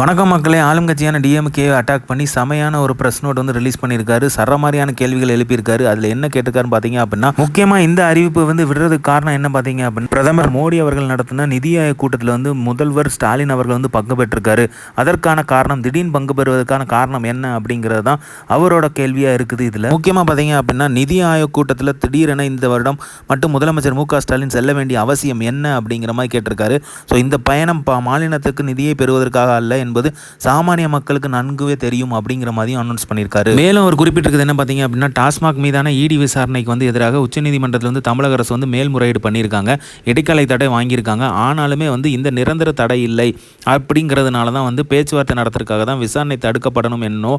வணக்கம் மக்களே. ஆளும் கட்சியான டிஎம்கே அட்டாக் பண்ணி செமையான ஒரு ப்ரெஸ் நோட் வந்து ரிலீஸ் பண்ணியிருக்காரு. சர மாதிரியான கேள்விகள் எழுப்பியிருக்காரு. அதில் என்ன கேட்டிருக்காருன்னு பார்த்தீங்க அப்படின்னா முக்கியமாக இந்த அறிவிப்பு வந்து விடுறதுக்கு காரணம் என்ன பார்த்தீங்க அப்படின்னா பிரதமர் மோடி அவர்கள் நடத்தின நிதி ஆயோக் கூட்டத்தில் வந்து முதல்வர் ஸ்டாலின் அவர்கள் வந்து பங்கு பெற்றிருக்காரு. அதற்கான காரணம் திடீர்னு பங்கு பெறுவதற்கான காரணம் என்ன அப்படிங்கிறது தான் அவரோட கேள்வியாக இருக்குது இதில். முக்கியமாக பார்த்தீங்க அப்படின்னா நிதி ஆயோக் கூட்டத்தில் திடீரென இந்த வருடம் மட்டும் முதலமைச்சர் மு க ஸ்டாலின் செல்ல வேண்டிய அவசியம் என்ன அப்படிங்கிற மாதிரி கேட்டிருக்காரு. ஸோ இந்த பயணம் மாநிலத்துக்கு நிதியை பெறுவதற்காக அல்ல என்பது சாமானிய மக்களுக்கு நன்குவே தெரியும் அப்படிங்கிற மாதிரியும் அனௌன்ஸ் பண்ணியிருக்காரு. மேலும் அவர் குறிப்பிட்டிருக்கிறது என்ன பார்த்தீங்க அப்படின்னா டாஸ்மாக் மீதான இடி விசாரணைக்கு வந்து எதிராக உச்சநீதிமன்றத்தில் வந்து தமிழக அரசு வந்து மேல்முறையீடு பண்ணியிருக்காங்க. இடைக்காலை தடை வாங்கியிருக்காங்க. ஆனாலுமே வந்து இந்த நிரந்தர தடை இல்லை அப்படிங்கிறதுனால தான் வந்து பேச்சுவார்த்தை நடத்துறதுக்காக தான் விசாரணை தடுக்கப்படணும் என்னோ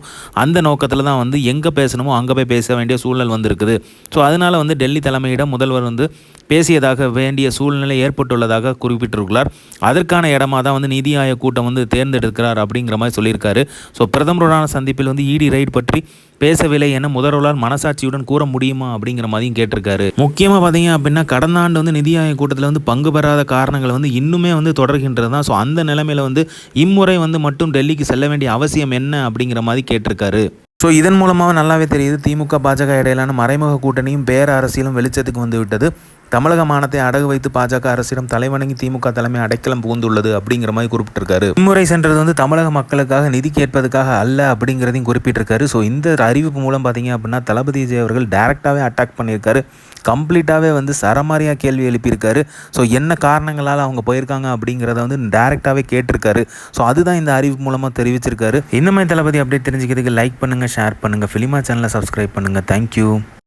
அந்த நோக்கத்தில் தான் வந்து எங்கே பேசணுமோ அங்கே போய் பேச வேண்டிய சூழல் வந்திருக்குது. ஸோ அதனால் வந்து டெல்லி தலைமையிடம் முதல்வர் வந்து பேசியதாக வேண்டிய சூழ்நிலை ஏற்பட்டுள்ளதாக குறிப்பிட்டிருக்கிறார். அதற்கான இடமா தான் வந்து நிதி ஆயோக் கூட்டம் வந்து தேர்ந்தெடுத்து இருக்கிறார் அப்படிங்கிற மாதிரி சொல்லியிருக்காரு. ஸோ பிரதமருடான சந்திப்பில் வந்து இடி ரைட் பற்றி பேசவில்லை என முதல்வரால் மனசாட்சியுடன் கூற முடியுமா அப்படிங்கிற மாதிரியும் கேட்டிருக்காரு. முக்கியமாக பார்த்தீங்க அப்படின்னா கடந்த ஆண்டு வந்து நிதி ஆயோக் கூட்டத்தில் வந்து பங்கு பெறாத காரணங்கள் வந்து இன்னுமே வந்து தொடர்கின்றது தான். ஸோ அந்த நிலைமையில் வந்து இம்முறை வந்து மட்டும் டெல்லிக்கு செல்ல வேண்டிய அவசியம் என்ன அப்படிங்கிற மாதிரி கேட்டிருக்காரு. ஸோ இதன் மூலமாக நல்லாவே தெரியுது. திமுக பாஜக இடையிலான மறைமுக கூட்டணியும் பேர அரசியலும் வெளிச்சத்துக்கு வந்து விட்டது. தமிழக மானத்தை அடகு வைத்து பாஜக அரசிடம் தலைவணங்கி திமுக தலைமை அடைக்கலம் புகுந்துள்ளது அப்படிங்கிற மாதிரி குறிப்பிட்டிருக்காரு. இம்முறை சென்றது வந்து தமிழக மக்களுக்காக நிதி கேட்பதற்காக அல்ல அப்படிங்கிறதையும் குறிப்பிட்டிருக்காரு. ஸோ இந்த அறிவிப்பு மூலம் பார்த்தீங்க அப்படின்னா தளபதி விஜய் அவர்கள் டைரெக்டாகவே அட்டாக் பண்ணியிருக்காரு. கம்ப்ளீட்டாகவே வந்து சரமாரியாக கேள்வி எழுப்பியிருக்காரு. ஸோ என்ன காரணங்களால் அவங்க போயிருக்காங்க அப்படிங்கிறத வந்து டைரெக்டாகவே கேட்டிருக்காரு. ஸோ அதுதான் இந்த அறிவிப்பு மூலமாக தெரிவிச்சிருக்காரு. இன்னுமே தளபதி அப்படியே தெரிஞ்சுக்கிறதுக்கு லைக் பண்ணுங்கள் ஷேர் பண்ணுங்கள் ஃபிலிமா சேனலை சப்ஸ்கிரைப் பண்ணுங்கள் தேங்க்யூ